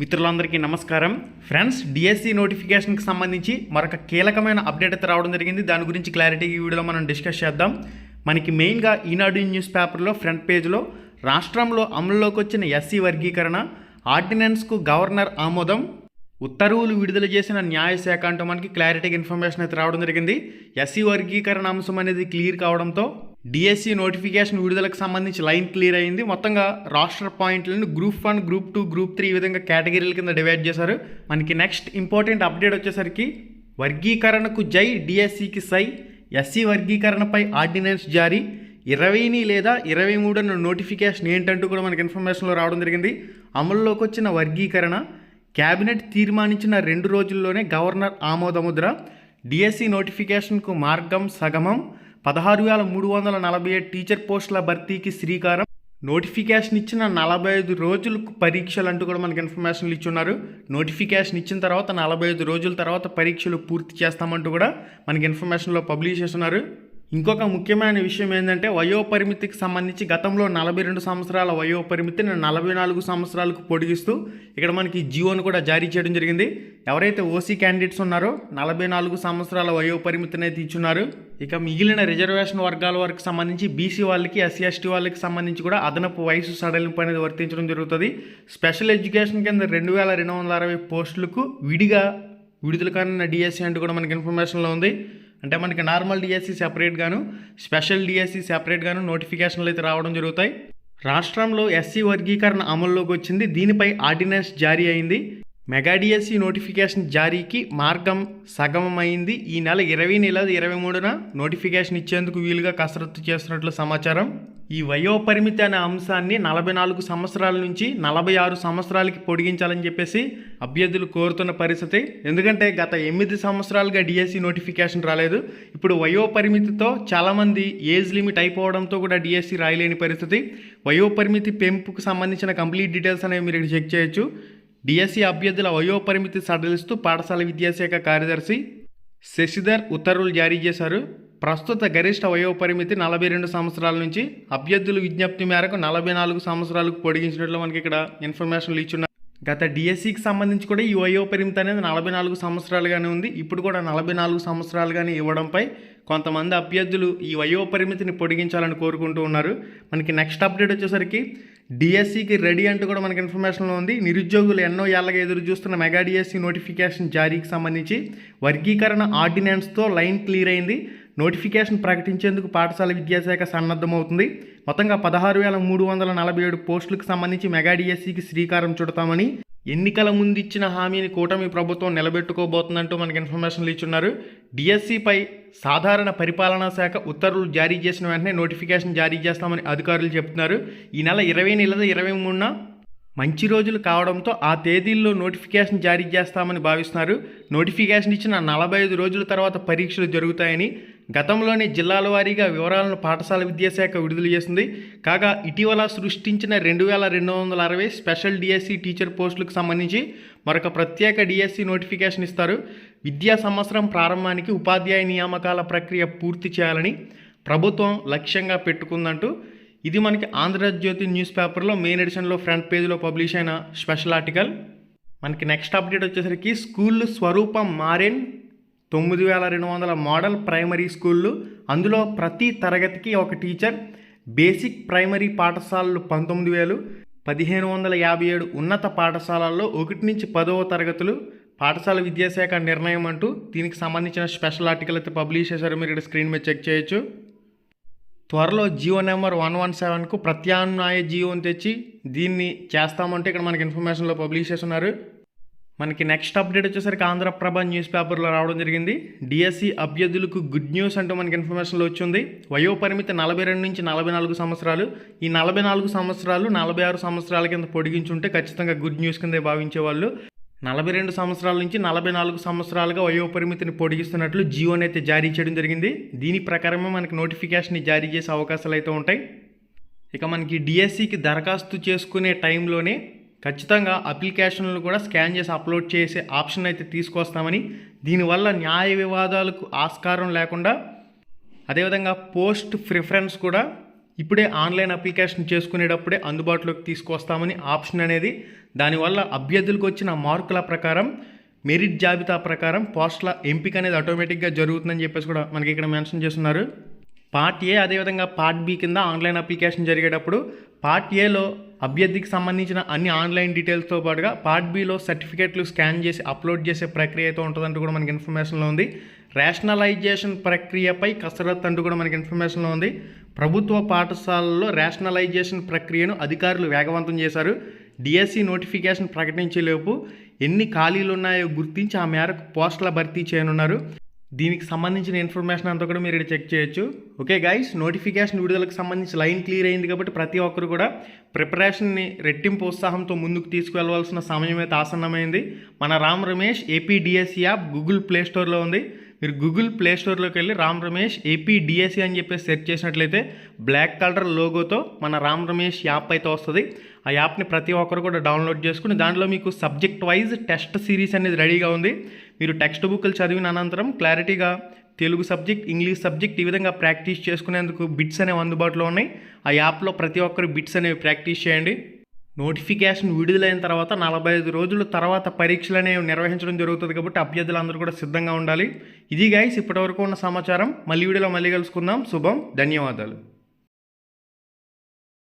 మిత్రులందరికీ నమస్కారం. Friends DSC నోటిఫికేషన్కి సంబంధించి మరొక కీలకమైన అప్డేట్ అయితే రావడం జరిగింది. దాని గురించి క్లారిటీ ఈ వీడియోలో మనం డిస్కస్ చేద్దాం. మనకి మెయిన్గా ఈనాడు న్యూస్ పేపర్లో ఫ్రంట్ పేజ్లో రాష్ట్రంలో అమలులోకి వచ్చిన ఎస్సీ వర్గీకరణ ఆర్డినెన్స్కు గవర్నర్ ఆమోదం ఉత్తర్వులు విడుదల చేసిన న్యాయశాఖ అంటూ మనకి క్లారిటీగా ఇన్ఫర్మేషన్ అయితే రావడం జరిగింది. ఎస్సీ వర్గీకరణ అంశం అనేది క్లియర్ కావడంతో డిఎస్సి నోటిఫికేషన్ విడుదలకు సంబంధించి లైన్ క్లియర్ అయింది. మొత్తంగా రాష్ట్ర పాయింట్లను group one group two group three ఈ విధంగా కేటగిరీల కింద డివైడ్ చేశారు. మనకి నెక్స్ట్ ఇంపార్టెంట్ అప్డేట్ వచ్చేసరికి వర్గీకరణకు జై డిఎస్సికి సై ఎస్సీ వర్గీకరణపై ఆర్డినెన్స్ జారీ. ఇరవైని లేదా ఇరవై మూడున నోటిఫికేషన్ ఏంటంటూ కూడా మనకి ఇన్ఫర్మేషన్లో రావడం జరిగింది. అమల్లోకి వచ్చిన వర్గీకరణ కేబినెట్ తీర్మానించిన రెండు రోజుల్లోనే గవర్నర్ ఆమోదముద్ర డిఎస్సి నోటిఫికేషన్కు మార్గం సగమం పదహారు వేల మూడు వందల నలభై ఏడు టీచర్ పోస్టుల భర్తీకి శ్రీకారం. నోటిఫికేషన్ ఇచ్చిన నలభై ఐదు రోజులకు పరీక్షలు అంటూ కూడా మనకి ఇన్ఫర్మేషన్లు ఇచ్చున్నారు. నోటిఫికేషన్ ఇచ్చిన తర్వాత నలభై ఐదు రోజుల తర్వాత పరీక్షలు పూర్తి చేస్తామంటూ కూడా మనకి ఇన్ఫర్మేషన్లో పబ్లిష్ చేస్తున్నారు. ఇంకొక ముఖ్యమైన విషయం ఏంటంటే వయో పరిమితికి సంబంధించి గతంలో నలభై రెండు సంవత్సరాల వయో పరిమితిని నలభై నాలుగు సంవత్సరాలకు పొడిగిస్తూ ఇక్కడ మనకి జియోను కూడా జారీ చేయడం జరిగింది. ఎవరైతే ఓసీ క్యాండిడేట్స్ ఉన్నారో నలభై నాలుగు సంవత్సరాల వయో పరిమితిని అయితే ఇచ్చున్నారు. ఇక మిగిలిన రిజర్వేషన్ వర్గాల వరకు సంబంధించి బీసీ వాళ్ళకి ఎస్సీ ఎస్టీ వాళ్ళకి సంబంధించి కూడా అదనపు వయసు సడలింపు అనేది వర్తించడం జరుగుతుంది. స్పెషల్ ఎడ్యుకేషన్ కింద రెండు వేల రెండు వందల అరవై పోస్టులకు విడిగా విడుదల కానున్న డిఎస్సీ అంటూ కూడా మనకి ఇన్ఫర్మేషన్లో ఉంది. అంటే మనకి నార్మల్ డిఎస్సి సెపరేట్గాను స్పెషల్ డిఎస్సి సెపరేట్గాను నోటిఫికేషన్లు అయితే రావడం జరుగుతాయి. రాష్ట్రంలో ఎస్సీ వర్గీకరణ అమల్లోకి వచ్చింది. దీనిపై ఆర్డినెన్స్ జారీ అయింది. మెగా డిఎస్సి నోటిఫికేషన్ జారీకి మార్గం సగమం అయింది ఈ నెల ఇరవై నెల ఇరవై మూడున నోటిఫికేషన్ ఇచ్చేందుకు వీలుగా కసరత్తు చేస్తున్నట్లు సమాచారం. ఈ వయో పరిమితి అనే అంశాన్ని నలభై నాలుగు సంవత్సరాల నుంచి నలభై ఆరు సంవత్సరాలకి పొడిగించాలని చెప్పేసి అభ్యర్థులు కోరుతున్న పరిస్థితి. ఎందుకంటే గత ఎనిమిది సంవత్సరాలుగా డిఎస్సి నోటిఫికేషన్ రాలేదు. ఇప్పుడు వయో పరిమితితో చాలామంది ఏజ్ లిమిట్ అయిపోవడంతో కూడా డిఎస్సి రాయలేని పరిస్థితి. వయో పరిమితి పెంపుకు సంబంధించిన కంప్లీట్ డీటెయిల్స్ అనేవి మీరు ఇక్కడ చెక్ చేయొచ్చు. డిఎస్సి అభ్యర్థుల వయో పరిమితి సడలిస్తూ పాఠశాల విద్యాశాఖ కార్యదర్శి శశిధర్ ఉత్తర్వులు జారీ చేశారు. ప్రస్తుత గరిష్ట వయో పరిమితి నలభై రెండు సంవత్సరాల నుంచి అభ్యర్థుల విజ్ఞప్తి మేరకు నలభై నాలుగు సంవత్సరాలకు పొడిగించినట్లు మనకి ఇక్కడ ఇన్ఫర్మేషన్లు ఇచ్చున్నారు గత డిఎస్సికి సంబంధించి కూడా ఈ వయో పరిమితి అనేది నలభై నాలుగు సంవత్సరాలుగానే ఉంది. ఇప్పుడు కూడా నలభై నాలుగు సంవత్సరాలుగానే ఇవ్వడంపై కొంతమంది అభ్యర్థులు ఈ వయో పరిమితిని పొడిగించాలని కోరుకుంటూ ఉన్నారు. మనకి నెక్స్ట్ అప్డేట్ వచ్చేసరికి డిఎస్సికి రెడీ అంటూ కూడా మనకి ఇన్ఫర్మేషన్లో ఉంది. నిరుద్యోగులు ఎన్నో ఏళ్ళగా ఎదురు చూస్తున్న మెగా డిఎస్సి నోటిఫికేషన్ జారీకి సంబంధించి వర్గీకరణ ఆర్డినెన్స్తో లైన్ క్లియర్ అయింది. నోటిఫికేషన్ ప్రకటించేందుకు పాఠశాల విద్యాశాఖ సన్నద్ధమవుతుంది. మొత్తంగా పదహారు వేల మూడు వందల నలభై ఏడు పోస్టులకు సంబంధించి మెగా డిఎస్సికి శ్రీకారం చుడతామని ఎన్నికల ముందు ఇచ్చిన హామీని కూటమి ప్రభుత్వం నిలబెట్టుకోబోతుందంటూ మనకి ఇన్ఫర్మేషన్లు ఇచ్చున్నారు డిఎస్సిపై సాధారణ పరిపాలనా శాఖ ఉత్తర్వులు జారీ చేసిన వెంటనే నోటిఫికేషన్ జారీ చేస్తామని అధికారులు చెప్తున్నారు. ఈ నెల ఇరవై నెలల ఇరవై మూడున మంచి రోజులు కావడంతో ఆ తేదీల్లో నోటిఫికేషన్ జారీ చేస్తామని భావిస్తున్నారు. నోటిఫికేషన్ ఇచ్చిన నలభై ఐదు రోజుల తర్వాత పరీక్షలు జరుగుతాయని గతంలోని జిల్లాల వారీగా వివరాలను పాఠశాల విద్యాశాఖ విడుదల చేసింది. కాగా ఇటీవల సృష్టించిన రెండు వేల రెండు వందల అరవై స్పెషల్ డిఎస్సి టీచర్ పోస్టులకు సంబంధించి మరొక ప్రత్యేక డిఎస్సి నోటిఫికేషన్ ఇస్తారు. విద్యా సంవత్సరం ప్రారంభానికి ఉపాధ్యాయ నియామకాల ప్రక్రియ పూర్తి చేయాలని ప్రభుత్వం లక్ష్యంగా పెట్టుకుందంటూ ఇది మనకి ఆంధ్రజ్యోతి న్యూస్ పేపర్లో మెయిన్ ఎడిషన్లో ఫ్రంట్ పేజ్లో పబ్లిష్ అయిన స్పెషల్ ఆర్టికల్. మనకి నెక్స్ట్ అప్డేట్ వచ్చేసరికి స్కూళ్ళు స్వరూపం మారేన్ తొమ్మిది వేల రెండు వందల మోడల్ ప్రైమరీ స్కూళ్ళు. అందులో ప్రతి తరగతికి ఒక టీచర్. బేసిక్ ప్రైమరీ పాఠశాలలు పంతొమ్మిది వేలు. పదిహేను వందల యాభై ఏడు ఉన్నత పాఠశాలల్లో ఒకటి నుంచి పదవ తరగతులు పాఠశాల విద్యాశాఖ నిర్ణయం అంటూ దీనికి సంబంధించిన స్పెషల్ ఆర్టికల్ అయితే పబ్లిష్ చేశారు. మీరు ఇక్కడ స్క్రీన్ మీద చెక్ చేయొచ్చు. త్వరలో జియో నెంబర్ వన్ వన్ సెవెన్కు ప్రత్యామ్నాయ జియోని తెచ్చి దీన్ని చేస్తామంటే ఇక్కడ మనకి ఇన్ఫర్మేషన్లో పబ్లిష్ చేస్తున్నారు. మనకి నెక్స్ట్ అప్డేట్ వచ్చేసరికి ఆంధ్రప్రభ న్యూస్ పేపర్లో రావడం జరిగింది. డిఎస్సి అభ్యర్థులకు గుడ్ న్యూస్ అంటూ మనకి ఇన్ఫర్మేషన్లో వచ్చింది. వయోపరిమితి నలభై రెండు నుంచి నలభై నాలుగు సంవత్సరాలు. ఈ నలభై నాలుగు సంవత్సరాలు నలభై ఆరు సంవత్సరాల కింద పొడిగించుంటే ఖచ్చితంగా గుడ్ న్యూస్ కిందే భావించేవాళ్ళు నలభై రెండు సంవత్సరాల నుంచి నలభై నాలుగు సంవత్సరాలుగా వయో పరిమితిని పొడిగిస్తున్నట్లు జియోని అయితే జారీ చేయడం జరిగింది. దీని ప్రకారమే మనకి నోటిఫికేషన్ జారీ చేసే అవకాశాలు అయితే ఉంటాయి. ఇక మనకి డిఎస్సికి దరఖాస్తు చేసుకునే టైంలోనే ఖచ్చితంగా అప్లికేషన్లు కూడా స్కాన్ చేసి అప్లోడ్ చేసే ఆప్షన్ అయితే తీసుకొస్తామని దీనివల్ల న్యాయ వివాదాలకు ఆస్కారం లేకుండా అదేవిధంగా పోస్ట్ ప్రిఫరెన్స్ కూడా ఇప్పుడే ఆన్లైన్ అప్లికేషన్ చేసుకునేటప్పుడే అందుబాటులోకి తీసుకొస్తామని ఆప్షన్ అనేది. దానివల్ల అభ్యర్థులకు వచ్చిన మార్కుల ప్రకారం మెరిట్ జాబితా ప్రకారం పోస్టుల ఎంపిక అనేది ఆటోమేటిక్గా జరుగుతుందని చెప్పేసి కూడా మనకి ఇక్కడ మెన్షన్ చేస్తున్నారు. పార్ట్ ఏ అదేవిధంగా పార్ట్ బి కింద ఆన్లైన్ అప్లికేషన్ జరిగేటప్పుడు పార్ట్ ఏలో అభ్యర్థికి సంబంధించిన అన్ని ఆన్లైన్ డీటెయిల్స్తో పాటుగా పార్ట్ బిలో సర్టిఫికేట్లు స్కాన్ చేసి అప్లోడ్ చేసే ప్రక్రియ అయితే ఉంటుందంటూ కూడా మనకి ఇన్ఫర్మేషన్లో ఉంది. రేషనలైజేషన్ ప్రక్రియపై కసరత్ అంటూ కూడా మనకి ఇన్ఫర్మేషన్లో ఉంది. ప్రభుత్వ పాఠశాలల్లో రేషనలైజేషన్ ప్రక్రియను అధికారులు వేగవంతం చేశారు. డిఎస్సి నోటిఫికేషన్ ప్రకటించేలోపు ఎన్ని ఖాళీలు ఉన్నాయో గుర్తించి ఆ మేరకు పోస్టుల భర్తీ చేయనున్నారు. దీనికి సంబంధించిన ఇన్ఫర్మేషన్ అంతా కూడా మీరు ఇక్కడ చెక్ చేయొచ్చు. ఓకే గైస్ నోటిఫికేషన్ విడుదలకు సంబంధించి లైన్ క్లియర్ అయింది కాబట్టి ప్రతి ఒక్కరు కూడా ప్రిపరేషన్ని రెట్టింపు ఉత్సాహంతో ముందుకు తీసుకువెళ్ళవలసిన సమయం అయితే ఆసన్నమైంది. మన Ram Ramesh AP DSC app Google Play స్టోర్లో ఉంది. మీరు గూగుల్ ప్లే స్టోర్లోకి వెళ్ళి రామ్ రమేష్ ఏపీ డిఎస్సి అని చెప్పేసి సెర్చ్ చేసినట్లయితే బ్లాక్ కలర్ లోగోతో మన రామ్ రమేష్ యాప్ అయితే వస్తుంది. ఆ యాప్ని ప్రతి ఒక్కరు కూడా డౌన్లోడ్ చేసుకుని దాంట్లో మీకు సబ్జెక్ట్ వైజ్ టెస్ట్ సిరీస్ అనేది రెడీగా ఉంది. మీరు టెక్స్ట్ బుక్లు చదివిన అనంతరం క్లారిటీగా తెలుగు సబ్జెక్ట్ ఇంగ్లీష్ సబ్జెక్ట్ ఈ విధంగా ప్రాక్టీస్ చేసుకునేందుకు బిట్స్ అనేవి అందుబాటులో ఉన్నాయి. ఆ యాప్లో ప్రతి ఒక్కరు బిట్స్ అనేవి ప్రాక్టీస్ చేయండి. నోటిఫికేషన్ విడుదలైన తర్వాత నలభై ఐదు రోజుల తర్వాత పరీక్షలు అనేవి నిర్వహించడం జరుగుతుంది కాబట్టి అభ్యర్థులందరూ కూడా సిద్ధంగా ఉండాలి. ఇది గైస్ ఇప్పటివరకు ఉన్న సమాచారం. మళ్ళీ వీడియోలో మళ్ళీ కలుసుకుందాం. శుభం ధన్యవాదాలు.